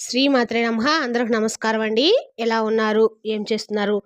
శ్రీమాత్రే నమ. అందరికి నమస్కారం అండి. ఎలా ఉన్నారు? ఏం చేస్తున్నారు?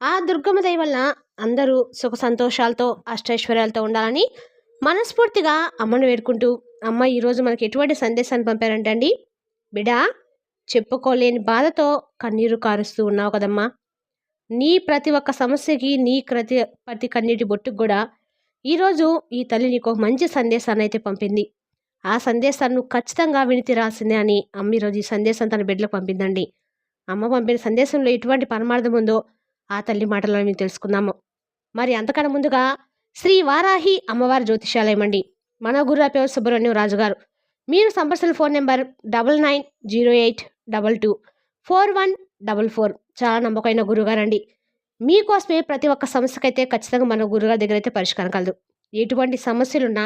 ఆ దుర్గమ్మ దయ వల్ల అందరూ సుఖ సంతోషాలతో అష్టైశ్వర్యాలతో ఉండాలని మనస్ఫూర్తిగా అమ్మను వేడుకుంటూ అమ్మ ఈరోజు మనకి ఎటువంటి సందేశాన్ని పంపారంటే అండి బిడా చెప్పుకోలేని బాధతో కన్నీరు కారుస్తూ ఉన్నావు కదమ్మా. నీ ప్రతి ఒక్క సమస్యకి నీ ప్రతి ప్రతి కన్నీటి బొట్టుకు కూడా ఈరోజు ఈ తల్లి నీకు ఒక మంచి సందేశాన్ని అయితే పంపింది. ఆ సందేశాన్ని నువ్వు ఖచ్చితంగా విని తీరాల్సిందే అని అమ్మ ఈరోజు ఈ సందేశం తన బిడ్డలకు పంపిందండి. అమ్మ పంపిన సందేశంలో ఎటువంటి పరమార్థం ఉందో ఆ తల్లి మాటలో మేము తెలుసుకుందాము. మరి అంతకన్నా ముందుగా శ్రీ వారాహి అమ్మవారి జ్యోతిషాలయం అండి. మన గుర్రాపేవ సుబ్రహ్మణ్యం రాజు గారు మీరు సంప్రదించిన phone number double nine zero eight double two four one double four. చాలా నమ్మకమైన గురుగారండి మీకోసమే ప్రతి ఒక్క సమస్యకైతే ఖచ్చితంగా మన గురుగారి దగ్గర అయితే పరిష్కారం కలదు. ఎటువంటి సమస్యలున్నా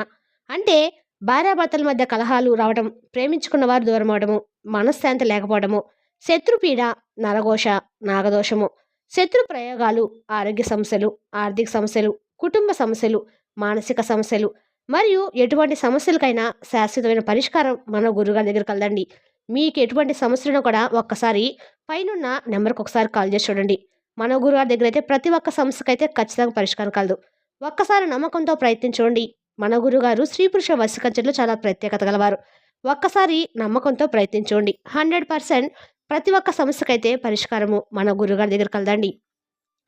అంటే భార్యాభర్తల మధ్య కలహాలు రావడం ప్రేమించుకున్న వారు దూరం అవడము మనశ్శాంతి లేకపోవడము శత్రుపీడ నరఘోష నాగదోషము శత్రు ప్రయోగాలు ఆరోగ్య సమస్యలు ఆర్థిక సమస్యలు కుటుంబ సమస్యలు మానసిక సమస్యలు మరియు ఎటువంటి సమస్యలకైనా శాశ్వతమైన పరిష్కారం మన గురుగారి దగ్గర కలదండి మీకు ఎటువంటి సమస్యలను కూడా ఒక్కసారి పైనున్న నెంబర్కి ఒకసారి కాల్ చేసి చూడండి. మన గురుగారి దగ్గర అయితే ప్రతి ఒక్క సమస్యకైతే ఖచ్చితంగా పరిష్కారం కలదు. ఒక్కసారి నమ్మకంతో ప్రయత్నించండి మన గురుగారు స్త్రీ పురుష వశికంచెలో చాలా ప్రత్యేకత గలవారు. ఒక్కసారి నమ్మకంతో ప్రయత్నించండి. హండ్రెడ్ పర్సెంట్ ప్రతి ఒక్క సమస్యకైతే పరిష్కారము మన గురుగారి దగ్గర కలదండి.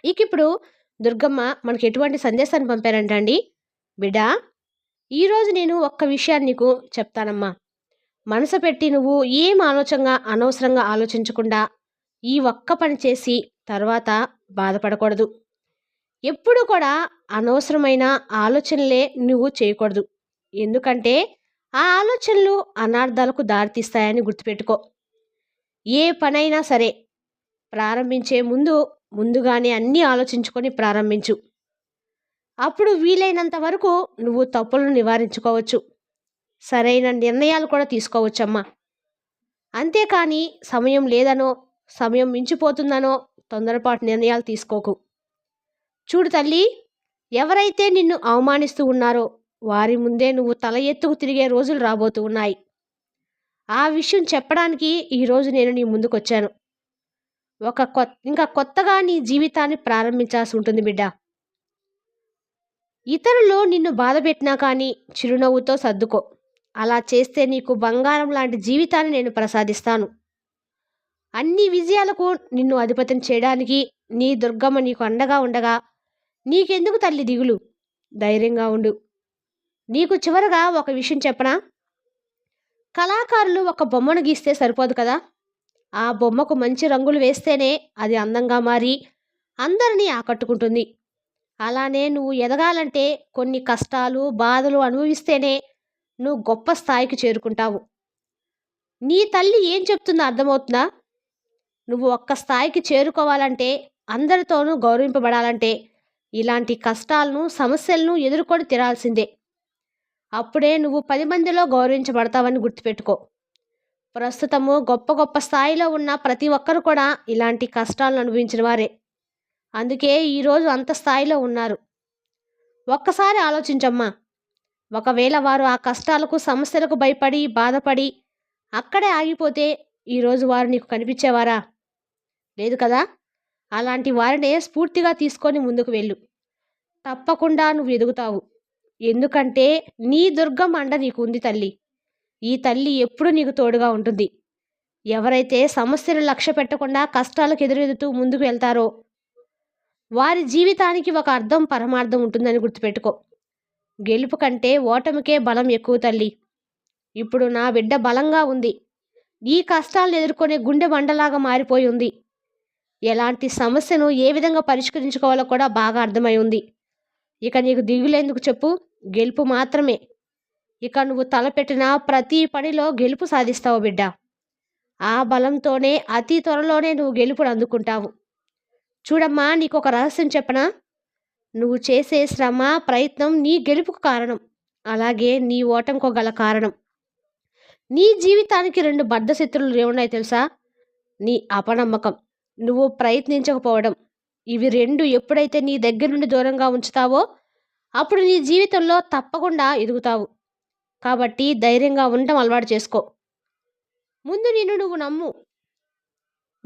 ఇక ఇప్పుడు దుర్గమ్మ మనకి ఎటువంటి సందేశాన్ని పంపారంటండి బిడా ఈరోజు నేను ఒక్క విషయాన్ని నీకు చెప్తానమ్మా. మనసు పెట్టి నువ్వు ఏం ఆలోచనగా అనవసరంగా ఆలోచించకుండా ఈ ఒక్క పని చేసి తర్వాత బాధపడకూడదు. ఎప్పుడు కూడా అనవసరమైన ఆలోచనలే నువ్వు చేయకూడదు. ఎందుకంటే ఆ ఆలోచనలు అనార్థాలకు దారితీస్తాయని గుర్తుపెట్టుకో. ఏ పనైనా సరే ప్రారంభించే ముందు ముందుగానే అన్నీ ఆలోచించుకొని ప్రారంభించు. అప్పుడు వీలైనంత వరకు నువ్వు తప్పులను నివారించుకోవచ్చు. సరైన నిర్ణయాలు కూడా తీసుకోవచ్చమ్మా. అంతేకాని సమయం లేదనో సమయం మించిపోతుందనో తొందరపాటు నిర్ణయాలు తీసుకోకు. చూడు తల్లి ఎవరైతే నిన్ను అవమానిస్తూ ఉన్నారో వారి ముందే నువ్వు తల ఎత్తుకు తిరిగే రోజులు రాబోతూ ఉన్నాయి. ఆ విషయం చెప్పడానికి ఈరోజు నేను నీ ముందుకొచ్చాను. ఒక కొత్త ఇంకా కొత్తగా నీ జీవితాన్ని ప్రారంభించాల్సి ఉంటుంది బిడ్డ. ఇతరులు నిన్ను బాధ పెట్టినా కానీ చిరునవ్వుతో సర్దుకో. అలా చేస్తే నీకు బంగారం లాంటి జీవితాన్ని నేను ప్రసాదిస్తాను. అన్ని విజయాలకు నిన్ను అధిపతం చేయడానికి నీ దుర్గమ్మ నీకు అండగా ఉండగా నీకెందుకు తల్లి దిగులు? ధైర్యంగా ఉండు. నీకు చివరగా ఒక విషయం చెప్పనా? కళాకారులు ఒక బొమ్మను గీస్తే సరిపోదు కదా? ఆ బొమ్మకు మంచి రంగులు వేస్తేనే అది అందంగా మారి అందరినీ ఆకట్టుకుంటుంది. అలానే నువ్వు ఎదగాలంటే కొన్ని కష్టాలు బాధలు అనుభవిస్తేనే నువ్వు గొప్ప స్థాయికి చేరుకుంటావు. నీ తల్లి ఏం చెప్తుందో అర్థమవుతుందా? నువ్వు ఒక్క స్థాయికి చేరుకోవాలంటే అందరితోనూ గౌరవింపబడాలంటే ఇలాంటి కష్టాలను సమస్యలను ఎదుర్కొని తిరాల్సిందే. అప్పుడే నువ్వు పది మందిలో గౌరవించబడతావని గుర్తుపెట్టుకో. ప్రస్తుతము గొప్ప గొప్ప స్థాయిలో ఉన్న ప్రతి ఒక్కరు కూడా ఇలాంటి కష్టాలను అనుభవించిన వారే. అందుకే ఈరోజు అంత స్థాయిలో ఉన్నారు. ఒక్కసారి ఆలోచించమ్మా. ఒకవేళ వారు ఆ కష్టాలకు సమస్యలకు భయపడి బాధపడి అక్కడే ఆగిపోతే ఈరోజు వారు నీకు కనిపించేవారా? లేదు కదా? అలాంటి వారినే స్ఫూర్తిగా తీసుకొని ముందుకు వెళ్ళు. తప్పకుండా నువ్వు ఎదుగుతావు. ఎందుకంటే నీ దుర్గం అండ నీకు ఉంది తల్లి. ఈ తల్లి ఎప్పుడు నీకు తోడుగా ఉంటుంది. ఎవరైతే సమస్యలు లక్ష్య పెట్టకుండా కష్టాలకు ఎదురెదుతూ ముందుకు వెళ్తారో వారి జీవితానికి ఒక అర్థం పరమార్థం ఉంటుందని గుర్తుపెట్టుకో. గెలుపు కంటే ఓటమికే బలం ఎక్కువ తల్లి. ఇప్పుడు నా బిడ్డ బలంగా ఉంది. ఈ కష్టాలను ఎదుర్కొనే గుండె బండలాగా మారిపోయి ఉంది. ఎలాంటి సమస్యను ఏ విధంగా పరిష్కరించుకోవాలో కూడా బాగా అర్థమై ఉంది. ఇక నీకు దిగులేందుకు చెప్పు. గెలుపు మాత్రమే. ఇక నువ్వు తలపెట్టిన ప్రతి పనిలో గెలుపు సాధిస్తావు బిడ్డ. ఆ బలంతోనే అతి త్వరలోనే నువ్వు గెలుపును అందుకుంటావు. చూడమ్మా నీకు ఒక రహస్యం చెప్పనా? నువ్వు చేసే శ్రమ ప్రయత్నం నీ గెలుపుకు కారణం. అలాగే నీ ఓటమికో గల కారణం. నీ జీవితానికి రెండు బద్ధశత్రులు ఏమున్నాయి తెలుసా? నీ అపనమ్మకం. నువ్వు ప్రయత్నించకపోవడం. ఇవి రెండు ఎప్పుడైతే నీ దగ్గర నుండి దూరంగా ఉంచుతావో అప్పుడు నీ జీవితంలో తప్పకుండా ఎదుగుతావు. కాబట్టి ధైర్యంగా ఉండటం అలవాటు చేసుకో. ముందు నిన్ను నువ్వు నమ్ము.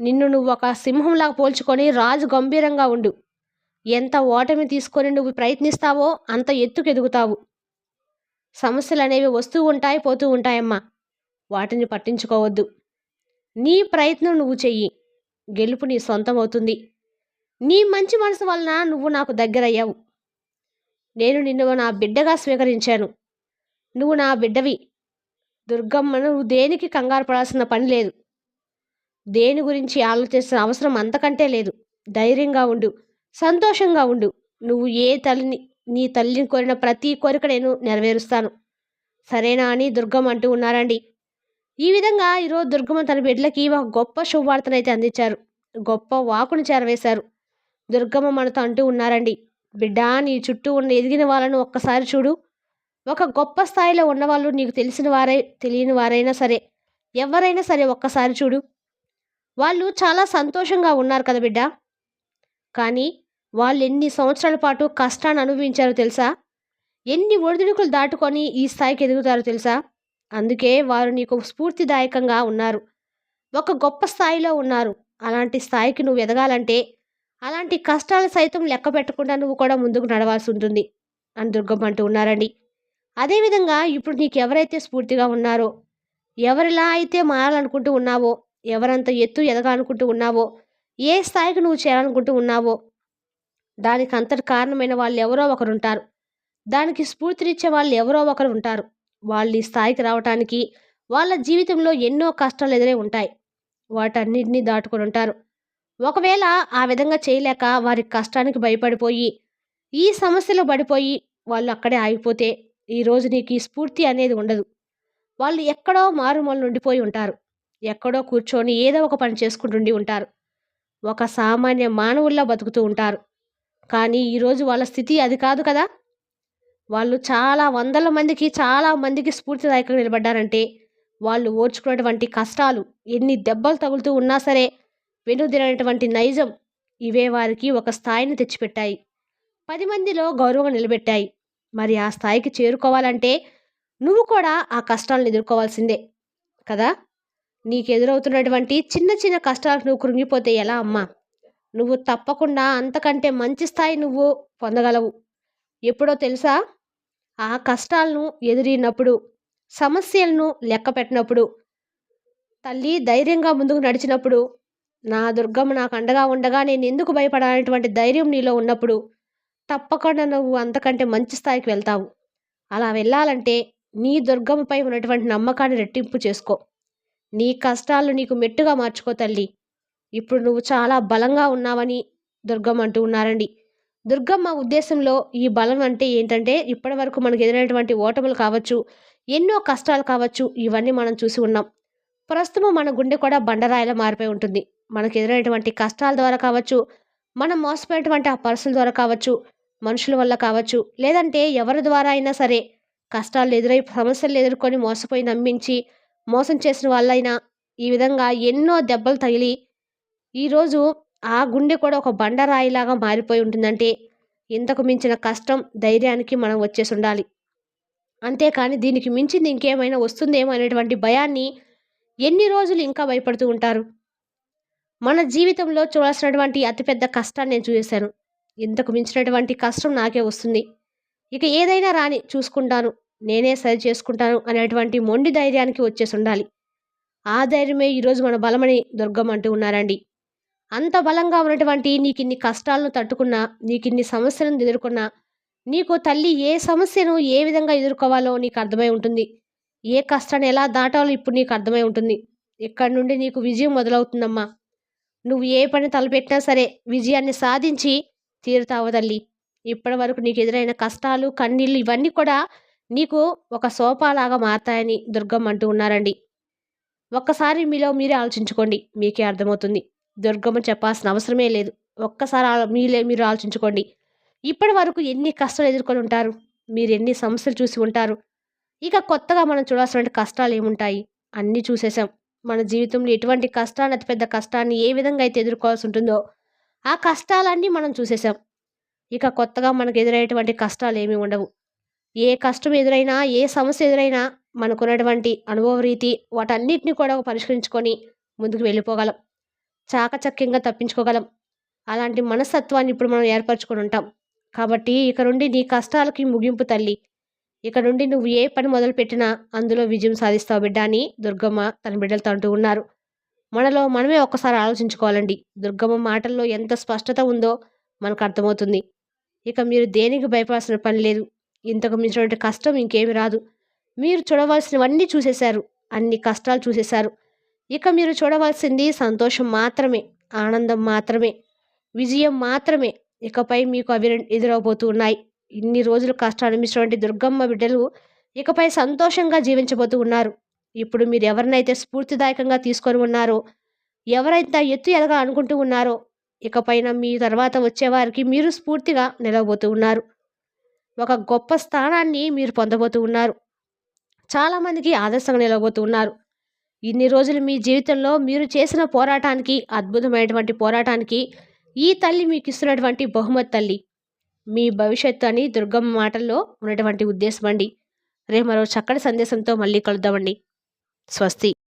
నిన్ను నువ్వు ఒక సింహంలాగా పోల్చుకొని రాజు గంభీరంగా ఉండు. ఎంత ఓటమి తీసుకొని నువ్వు ప్రయత్నిస్తావో అంత ఎత్తుకు ఎదుగుతావు. సమస్యలు అనేవి వస్తూ ఉంటాయి పోతూ ఉంటాయమ్మా. వాటిని పట్టించుకోవద్దు. నీ ప్రయత్నం నువ్వు చెయ్యి. గెలుపు నీ సొంతం అవుతుంది నీ మంచి మనసు వలన నువ్వు నాకు దగ్గరయ్యావు. నేను నిన్ను నా బిడ్డగా స్వీకరించాను. నువ్వు నా బిడ్డవి. దుర్గమ్మ నువ్వు దేనికి కంగారు పడాల్సిన పని లేదు. దేని గురించి ఆలోచించిన అవసరం అంతకంటే లేదు. ధైర్యంగా ఉండు. సంతోషంగా ఉండు. నువ్వు ఏ తల్లిని నీ తల్లిని కోరిన ప్రతి కోరిక నేను నెరవేరుస్తాను. సరేనా అని దుర్గమ్మ అంటూ ఉన్నారండి. ఈ విధంగా ఈరోజు దుర్గమ్మ తన బిడ్డలకి ఒక గొప్ప శుభవార్తనైతే అందించారు. గొప్ప వాకును చేరవేశారు. దుర్గమ్మ మనతో అంటూ ఉన్నారండి. బిడ్డ నీ చుట్టూ ఉన్న ఎదిగిన వాళ్ళను ఒక్కసారి చూడు. ఒక గొప్ప స్థాయిలో ఉన్నవాళ్ళు నీకు తెలిసిన వారే తెలియని వారైనా సరే ఎవరైనా సరే ఒక్కసారి చూడు. వాళ్ళు చాలా సంతోషంగా ఉన్నారు కదా బిడ్డ. కానీ వాళ్ళు ఎన్ని సంవత్సరాల పాటు కష్టాన్ని అనుభవించారో తెలుసా? ఎన్ని ఒడిదుడుకులు దాటుకొని ఈ స్థాయికి ఎదుగుతారో తెలుసా? అందుకే వారు నీకు స్ఫూర్తిదాయకంగా ఉన్నారు. ఒక గొప్ప స్థాయిలో ఉన్నారు. అలాంటి స్థాయికి నువ్వు ఎదగాలంటే అలాంటి కష్టాలు సైతం లెక్క పెట్టకుండా నువ్వు కూడా ముందుకు నడవాల్సి ఉంటుంది. అని దుర్గమ్మ అంటూ ఉన్నారండి. అదేవిధంగా ఇప్పుడు నీకు ఎవరైతే స్ఫూర్తిగా ఉన్నారో ఎవరిలా అయితే మారాలనుకుంటూ ఉన్నావో ఎవరంత ఎత్తు ఎదగాలనుకుంటూ ఉన్నావో ఏ స్థాయికి నువ్వు చేరాలనుకుంటూ ఉన్నావో దానికి అంతటి కారణమైన వాళ్ళు ఎవరో ఒకరు ఉంటారు. దానికి స్ఫూర్తినిచ్చే వాళ్ళు ఎవరో ఒకరు ఉంటారు. వాళ్ళు ఈ స్థాయికి రావటానికి వాళ్ళ జీవితంలో ఎన్నో కష్టాలు ఎదురై ఉంటాయి. వాటన్నిటినీ దాటుకొని ఉంటారు. ఒకవేళ ఆ విధంగా చేయలేక వారి కష్టానికి భయపడిపోయి ఈ సమస్యలో పడిపోయి వాళ్ళు అక్కడే ఆగిపోతే ఈరోజు నీకు ఈ స్ఫూర్తి అనేది ఉండదు. వాళ్ళు ఎక్కడో మారుమూల ఉండిపోయి ఉంటారు. ఎక్కడో కూర్చొని ఏదో ఒక పని చేసుకుంటుండి ఉంటారు. ఒక సామాన్య మానవుల్లా బతుకుతూ ఉంటారు. కానీ ఈరోజు వాళ్ళ స్థితి అది కాదు కదా! వాళ్ళు చాలా వందల మందికి చాలా మందికి స్ఫూర్తిదాయకంగా నిలబడ్డారంటే వాళ్ళు ఓర్చుకున్నటువంటి కష్టాలు ఎన్ని దెబ్బలు తగులుతూ ఉన్నా సరే వెనుదినటువంటి నైజం ఇవే వారికి ఒక స్థాయిని తెచ్చిపెట్టాయి. పది మందిలో గౌరవం నిలబెట్టాయి. మరి ఆ స్థాయికి చేరుకోవాలంటే నువ్వు కూడా ఆ కష్టాలను ఎదుర్కోవాల్సిందే కదా? నీకు ఎదురవుతున్నటువంటి చిన్న చిన్న కష్టాలకు నువ్వు కృంగిపోతే ఎలా అమ్మా? నువ్వు తప్పకుండా అంతకంటే మంచి స్థాయి నువ్వు పొందగలవు. ఎప్పుడో తెలుసా? ఆ కష్టాలను ఎదురినప్పుడు సమస్యలను లెక్క పెట్టినప్పుడు తల్లి ధైర్యంగా ముందుకు నడిచినప్పుడు నా దుర్గమ్మ నాకు అండగా ఉండగా నేను ఎందుకు భయపడాలనేటువంటి ధైర్యం నీలో ఉన్నప్పుడు తప్పకుండా నువ్వు అంతకంటే మంచి స్థాయికి వెళ్తావు. అలా వెళ్ళాలంటే నీ దుర్గమ్మపై ఉన్నటువంటి నమ్మకాన్ని రెట్టింపు చేసుకో. నీ కష్టాలు నీకు మెట్టుగా మార్చుకో తల్లి. ఇప్పుడు నువ్వు చాలా బలంగా ఉన్నావని దుర్గమ్మ అంటూ ఉన్నారండి. దుర్గమ్మ ఉద్దేశంలో ఈ బలం అంటే ఏంటంటే ఇప్పటి వరకు మనకు ఎదురైనటువంటి ఓటములు కావచ్చు ఎన్నో కష్టాలు కావచ్చు ఇవన్నీ మనం చూసి ఉన్నాం. ప్రస్తుతం మన గుండె కూడా బండరాయిలా మారిపోయి ఉంటుంది. మనకు ఎదురైనటువంటి కష్టాల ద్వారా కావచ్చు మనం మోసపోయినటువంటి ఆ పర్సుల ద్వారా కావచ్చు మనుషుల వల్ల కావచ్చు లేదంటే ఎవరి ద్వారా అయినా సరే కష్టాలు ఎదురై సమస్యలు ఎదుర్కొని మోసపోయి నమ్మించి మోసం చేసిన వాళ్ళైనా ఈ విధంగా ఎన్నో దెబ్బలు తగిలి ఈరోజు ఆ గుండె కూడా ఒక బండరాయిలాగా మారిపోయి ఉంటుందంటే ఇంతకు మించిన కష్టం ధైర్యానికి మనం వచ్చేసి ఉండాలి అంతేకాని దీనికి మించింది ఇంకేమైనా వస్తుందేమో అనేటువంటి భయాన్ని ఎన్ని రోజులు ఇంకా భయపడుతూ ఉంటారు? మన జీవితంలో చూడాల్సినటువంటి అతిపెద్ద కష్టాన్ని నేను చూసేశాను. ఇంతకు మించినటువంటి కష్టం నాకే వస్తుంది. ఇక ఏదైనా రాని చూసుకుంటాను. నేనే సరి చేసుకుంటాను అనేటువంటి మొండి ధైర్యానికి వచ్చేసి ఉండాలి. ఆ ధైర్యమే ఈరోజు మన బలమని దుర్గం అంటూ ఉన్నారండి. అంత బలంగా ఉన్నటువంటి నీకిన్ని కష్టాలను తట్టుకున్నా నీకిన్ని సమస్యలను ఎదుర్కొన్నా నీకు తల్లి ఏ సమస్యను ఏ విధంగా ఎదుర్కోవాలో నీకు అర్థమై ఉంటుంది. ఏ కష్టాన్ని ఎలా దాటాలో ఇప్పుడు నీకు అర్థమై ఉంటుంది. ఇక్కడ నుండి నీకు విజయం మొదలవుతుందమ్మా. నువ్వు ఏ పని తలపెట్టినా సరే విజయాన్ని సాధించి తీరుతావు తల్లి. ఇప్పటి వరకు నీకు ఎదురైన కష్టాలు కన్నీళ్ళు ఇవన్నీ కూడా నీకు ఒక సోపాలాగా మారతాయని దుర్గమ్మ అంటూ ఉన్నారండి. ఒక్కసారి మీలో మీరే ఆలోచించుకోండి మీకే అర్థమవుతుంది. దుర్గమ్మ చెప్పాల్సిన అవసరమే లేదు. ఒక్కసారి మీలే మీరు ఆలోచించుకోండి. ఇప్పటి వరకు ఎన్ని కష్టాలు ఎదుర్కొని ఉంటారు? మీరు ఎన్ని సమస్యలు చూసి ఉంటారు? ఇక కొత్తగా మనం చూడాల్సిన కష్టాలు ఏముంటాయి? అన్నీ చూసేసాం మన జీవితంలో ఎటువంటి కష్టాన్ని అతిపెద్ద కష్టాన్ని ఏ విధంగా అయితే ఎదుర్కోవాల్సి ఉంటుందో ఆ కష్టాలన్నీ మనం చూసేసాం ఇక కొత్తగా మనకు ఎదురయ్యేటువంటి కష్టాలు ఏమీ ఉండవు. ఏ కష్టం ఎదురైనా ఏ సమస్య ఎదురైనా మనకున్నటువంటి అనుభవ రీతి వాటన్నిటిని కూడా పరిష్కరించుకొని ముందుకు వెళ్ళిపోగలం. చాకచక్యంగా తప్పించుకోగలం. అలాంటి మనస్తత్వాన్ని ఇప్పుడు మనం ఏర్పరచుకొని ఉంటాం. కాబట్టి ఇక నుండి నీ కష్టాలకి ముగింపు తల్లి. ఇక నుండి నువ్వు ఏ పని మొదలు పెట్టినా అందులో విజయం సాధిస్తావు బిడ్డ అని దుర్గమ్మ తన బిడ్డలతో అంటూ ఉన్నారు. మనలో మనమే ఒక్కసారి ఆలోచించుకోవాలండి. దుర్గమ్మ మాటల్లో ఎంత స్పష్టత ఉందో మనకు అర్థమవుతుంది. ఇక మీరు దేనికి భయపడాల్సిన పని లేదు. ఇంతకు మించినటువంటి కష్టం ఇంకేమి రాదు. మీరు చూడవలసినవన్నీ చూసేశారు. అన్ని కష్టాలు చూసేశారు. ఇక మీరు చూడవలసింది సంతోషం మాత్రమే ఆనందం మాత్రమే విజయం మాత్రమే. ఇకపై మీకు అవి ఎదురవబోతూ ఉన్నాయి. ఇన్ని రోజులు కష్టాలు అనిపించినటువంటి దుర్గమ్మ బిడ్డలు ఇకపై సంతోషంగా జీవించబోతూ ఉన్నారు. ఇప్పుడు మీరు ఎవరినైతే స్ఫూర్తిదాయకంగా తీసుకొని ఉన్నారో ఎవరైతే ఎత్తు ఎదగా అనుకుంటూ ఉన్నారో ఇకపైన మీ తర్వాత వచ్చేవారికి మీరు స్ఫూర్తిగా నిలవబోతూ ఉన్నారు. ఒక గొప్ప స్థానాన్ని మీరు పొందబోతూ ఉన్నారు. చాలామందికి ఆదర్శంగా నిలవబోతూ ఉన్నారు. ఇన్ని రోజులు మీ జీవితంలో మీరు చేసిన పోరాటానికి అద్భుతమైనటువంటి పోరాటానికి ఈ తల్లి మీకు ఇస్తున్నటువంటి బహుమతి తల్లి. మీ భవిష్యత్తు అని దుర్గమ్మ మాటల్లో ఉన్నటువంటి ఉద్దేశం అండి. రేపు మరో చక్కటి సందేశంతో మళ్ళీ కలుద్దామండి. స్వస్తి.